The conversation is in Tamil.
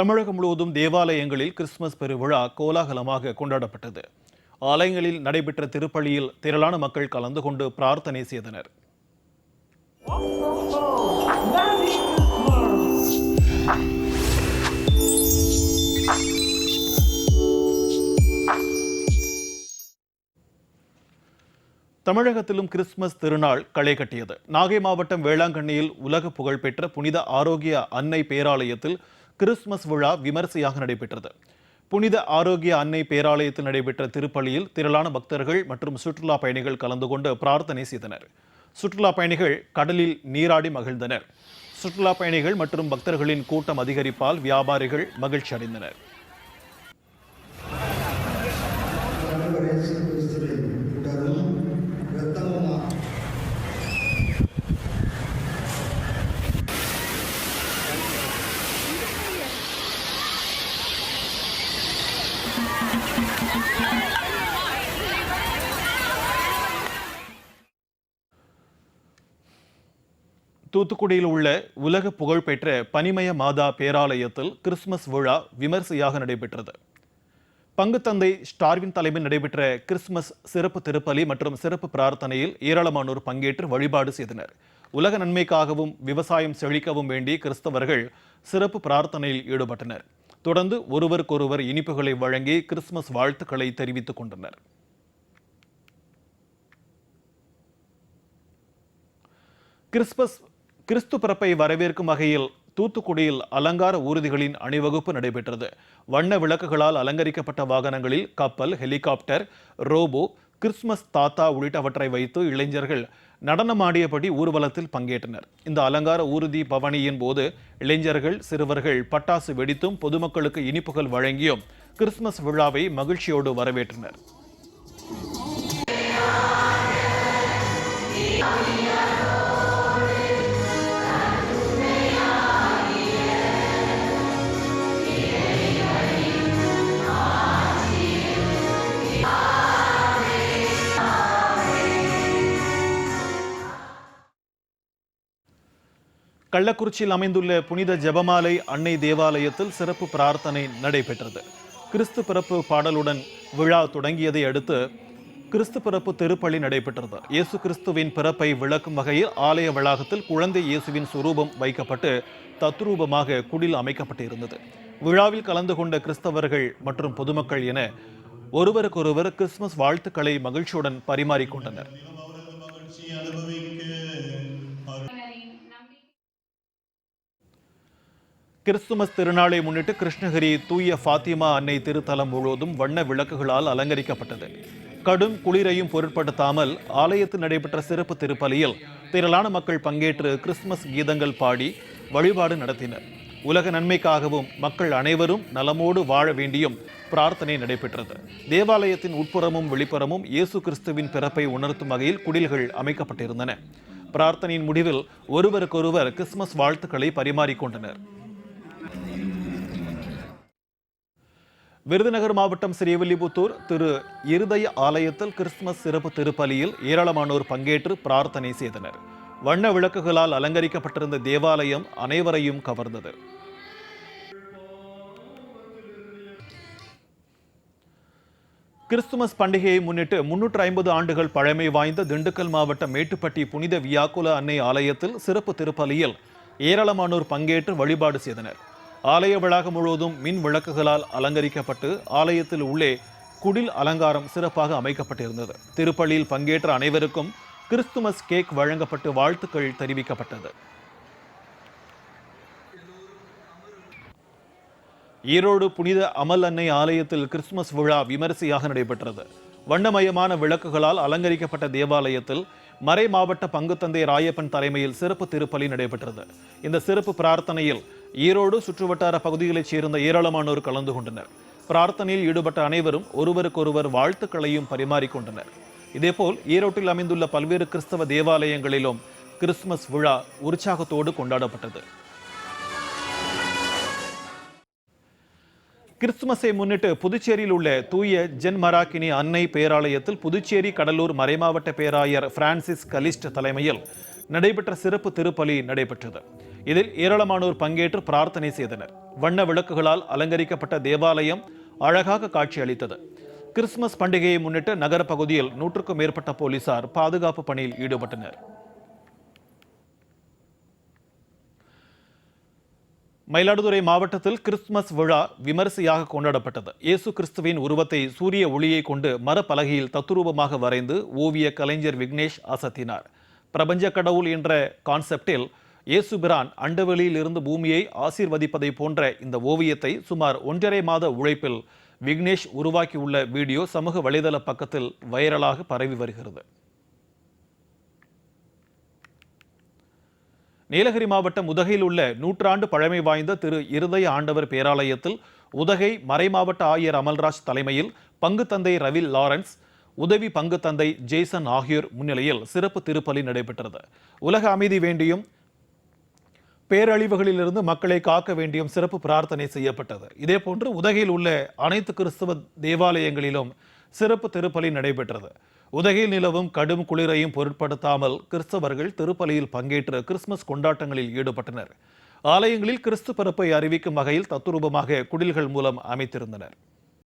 தமிழகம் முழுவதும் தேவாலயங்களில் கிறிஸ்துமஸ் பெருவிழா கோலாகலமாக கொண்டாடப்பட்டது. ஆலயங்களில் நடைபெற்ற திருப்பலியில் திரளான மக்கள் கலந்து கொண்டு பிரார்த்தனை செய்தனர். தமிழகத்திலும் கிறிஸ்துமஸ் திருநாள் களை கட்டியது. நாகை மாவட்டம் வேளாங்கண்ணியில் உலக புகழ்பெற்ற புனித ஆரோக்கிய அன்னை பேராலயத்தில் கிறிஸ்துமஸ் விழா விமரிசையாக நடைபெற்றது. புனித ஆரோக்கிய அன்னை பேராலயத்தில் நடைபெற்ற திருப்பலியில் திரளான பக்தர்கள் மற்றும் சுற்றுலா பயணிகள் கலந்து கொண்டு பிரார்த்தனை செய்தனர். சுற்றுலா பயணிகள் கடலில் நீராடி மகிழ்ந்தனர். சுற்றுலா பயணிகள் மற்றும் பக்தர்களின் கூட்டம் அதிகரிப்பால் வியாபாரிகள் மகிழ்ச்சி அடைந்தனர். தூத்துக்குடியில் உள்ள உலக புகழ்பெற்ற பனிமய மாதா பேராலயத்தில் கிறிஸ்துமஸ் விழா விமரிசையாக நடைபெற்றது. பங்குத்தந்தை ஸ்டார்வின் தலைமையில் நடைபெற்ற கிறிஸ்துமஸ் சிறப்பு திருப்பலி மற்றும் சிறப்பு பிரார்த்தனையில் ஏராளமானோர் பங்கேற்று வழிபாடு செய்தனர். உலக நன்மைக்காகவும் விவசாயம் செழிக்கவும் வேண்டி கிறிஸ்தவர்கள் சிறப்பு பிரார்த்தனையில் ஈடுபட்டனர். தொடர்ந்து ஒருவருக்கொருவர் இனிப்புகளை வழங்கி கிறிஸ்துமஸ் வாழ்த்துக்களை தெரிவித்துக் கொண்டனர். கிறிஸ்துமஸ் கிறிஸ்து பிறப்பை வரவேற்கும் வகையில் தூத்துக்குடியில் அலங்கார ஊர்திகளின் அணிவகுப்பு நடைபெற்றது. வண்ண விளக்குகளால் அலங்கரிக்கப்பட்ட வாகனங்களில் கப்பல் ஹெலிகாப்டர் ரோபோ கிறிஸ்துமஸ் தாத்தா உள்ளிட்டவற்றை வைத்து இளைஞர்கள் நடனமாடியபடி ஊர்வலத்தில் பங்கேற்றனர். இந்த அலங்கார ஊர்தி பவனியின் போது இளைஞர்கள் சிறுவர்கள் பட்டாசு வெடித்தும் பொதுமக்களுக்கு இனிப்புகள் வழங்கியும் கிறிஸ்துமஸ் விழாவை மகிழ்ச்சியோடு வரவேற்றனர். கள்ளக்குறிச்சியில் அமைந்துள்ள புனித ஜெபமாலை அன்னை தேவாலயத்தில் சிறப்பு பிரார்த்தனை நடைபெற்றது. கிறிஸ்து பிறப்பு பாடலுடன் விழா தொடங்கியதை அடுத்து கிறிஸ்து பிறப்பு திருப்பலி நடைபெற்றது. இயேசு கிறிஸ்துவின் பிறப்பை விளக்கும் வகையில் ஆலய வளாகத்தில் குழந்தை இயேசுவின் சுரூபம் வைக்கப்பட்டு தத்ரூபமாக குடில் அமைக்கப்பட்டிருந்தது. விழாவில் கலந்து கொண்ட கிறிஸ்தவர்கள் மற்றும் பொதுமக்கள் என ஒருவருக்கொருவர் கிறிஸ்துமஸ் வாழ்த்துக்களை மகிழ்ச்சியுடன் பரிமாறிக்கொண்டனர். கிறிஸ்துமஸ் திருநாளை முன்னிட்டு கிருஷ்ணகிரி தூய ஃபாத்திமா அன்னை திருத்தலம் முழுவதும் வண்ண விளக்குகளால் அலங்கரிக்கப்பட்டது. கடும் குளிரையும் பொருட்படுத்தாமல் ஆலயத்தில் நடைபெற்ற சிறப்பு திருப்பலியில் திரளான மக்கள் பங்கேற்று கிறிஸ்துமஸ் கீதங்கள் பாடி வழிபாடு நடத்தினர். உலக நன்மைக்காகவும் மக்கள் அனைவரும் நலமோடு வாழ வேண்டியும் பிரார்த்தனை நடைபெற்றது. தேவாலயத்தின் உட்புறமும் வெளிப்புறமும் இயேசு கிறிஸ்துவின் பிறப்பை உணர்த்தும் வகையில் குடில்கள் அமைக்கப்பட்டிருந்தன. பிரார்த்தனையின் முடிவில் ஒருவருக்கொருவர் கிறிஸ்துமஸ் வாழ்த்துக்களை பரிமாறிக்கொண்டனர். விருதுநகர் மாவட்டம் ஸ்ரீவில்லிபுத்தூர் திரு இருதய ஆலயத்தில் கிறிஸ்துமஸ் சிறப்பு திருப்பலியில் ஏராளமானோர் பங்கேற்று பிரார்த்தனை செய்தனர். வண்ண விளக்குகளால் அலங்கரிக்கப்பட்டிருந்த தேவாலயம் அனைவரையும் கவர்ந்தது. கிறிஸ்துமஸ் பண்டிகையை முன்னிட்டு முன்னூற்று ஐம்பது ஆண்டுகள் பழமை வாய்ந்த திண்டுக்கல் மாவட்டம் மேட்டுப்பட்டி புனித வியாக்குல அன்னை ஆலயத்தில் சிறப்பு திருப்பலியில் ஏராளமானோர் பங்கேற்று வழிபாடு செய்தனர். ஆலய வளாகம் முழுவதும் மின் விளக்குகளால் அலங்கரிக்கப்பட்டு ஆலயத்தில் உள்ளே குடில் அலங்காரம் சிறப்பாக அமைக்கப்பட்டிருந்தது. திருப்பள்ளியில் பங்கேற்ற அனைவருக்கும் கிறிஸ்துமஸ் கேக் வழங்கப்பட்டு வாழ்த்துக்கள் தெரிவிக்கப்பட்டது. ஈரோடு புனித அமல் அன்னை ஆலயத்தில் கிறிஸ்துமஸ் விழா விமரிசையாக நடைபெற்றது. வண்ணமயமான விளக்குகளால் அலங்கரிக்கப்பட்ட தேவாலயத்தில் மறை மாவட்ட பங்குத்தந்தை ராயப்பன் தலைமையில் சிறப்பு திருப்பலி நடைபெற்றது. இந்த சிறப்பு பிரார்த்தனையில் ஈரோடு சுற்றுவட்டார பகுதிகளைச் சேர்ந்த ஏராளமானோர் கலந்து கொண்டனர். பிரார்த்தனையில் ஈடுபட்ட அனைவரும் ஒருவருக்கொருவர் வாழ்த்துக்களையும் பரிமாறிக்கொண்டனர். இதேபோல் ஈரோட்டில் அமைந்துள்ள பல்வேறு கிறிஸ்தவ தேவாலயங்களிலும் கிறிஸ்துமஸ் விழா உற்சாகத்தோடு கொண்டாடப்பட்டது. கிறிஸ்துமஸை முன்னிட்டு புதுச்சேரியில் உள்ள தூய ஜென் மராக்கினி அன்னை பேராலயத்தில் புதுச்சேரி கடலூர் மறைமாவட்ட பேராயர் பிரான்சிஸ் கலிஸ்ட் தலைமையில் நடைபெற்ற சிறப்பு திருப்பலி நடைபெற்றது. இதில் ஏராளமானோர் பங்கேற்று பிரார்த்தனை செய்தனர். வண்ண விளக்குகளால் அலங்கரிக்கப்பட்ட தேவாலயம் அழகாக காட்சியளித்தது. கிறிஸ்துமஸ் பண்டிகையை முன்னிட்டு நகர பகுதியில் நூற்றுக்கும் மேற்பட்ட போலீசார் பாதுகாப்பு பணியில் ஈடுபட்டனர். மயிலாடுதுறை மாவட்டத்தில் கிறிஸ்துமஸ் விழா விமரிசையாக கொண்டாடப்பட்டது. இயேசு கிறிஸ்துவின் உருவத்தை சூரிய ஒளியை கொண்டு மரப்பலகையில் தத்துரூபமாக வரைந்து ஓவிய கலைஞர் விக்னேஷ் அசத்தினார். பிரபஞ்ச கடவுள் என்ற கான்செப்டில் இயேசு பிரான் அண்டவெளியில் இருந்து பூமியை ஆசீர்வதிப்பதை போன்ற இந்த ஓவியத்தை சுமார் ஒன்றரை மாத உழைப்பில் விக்னேஷ் உருவாக்கியுள்ள வீடியோ சமூக வலைதள பக்கத்தில் வைரலாக பரவி வருகிறது. நீலகிரி மாவட்டம் உதகையில் உள்ள நூற்றாண்டு பழமை வாய்ந்த திரு இருதய ஆண்டவர் பேராலயத்தில் உதகை மறைமாவட்ட ஆயர் அமல்ராஜ் தலைமையில் பங்கு தந்தை ரவி லாரன்ஸ் உதவி பங்கு தந்தை ஜேசன் ஆகியோர் முன்னிலையில் சிறப்பு திருப்பலி நடைபெற்றது. உலக அமைதி வேண்டியும் பேரழிவுகளிலிருந்து மக்களை காக்க வேண்டியும் சிறப்பு பிரார்த்தனை செய்யப்பட்டது. இதேபோன்று உதகையில் உள்ள அனைத்து கிறிஸ்தவ தேவாலயங்களிலும் சிறப்பு திருப்பலி நடைபெற்றது. உதகையில் நிலவும் கடும் குளிரையும் பொருட்படுத்தாமல் கிறிஸ்தவர்கள் திருப்பலியில் பங்கேற்று கிறிஸ்துமஸ் கொண்டாட்டங்களில் ஈடுபட்டனர். ஆலயங்களில் கிறிஸ்து பிறப்பை அறிவிக்கும் வகையில் தத்துரூபமாக குடில்கள் மூலம் அமைத்திருந்தனர்.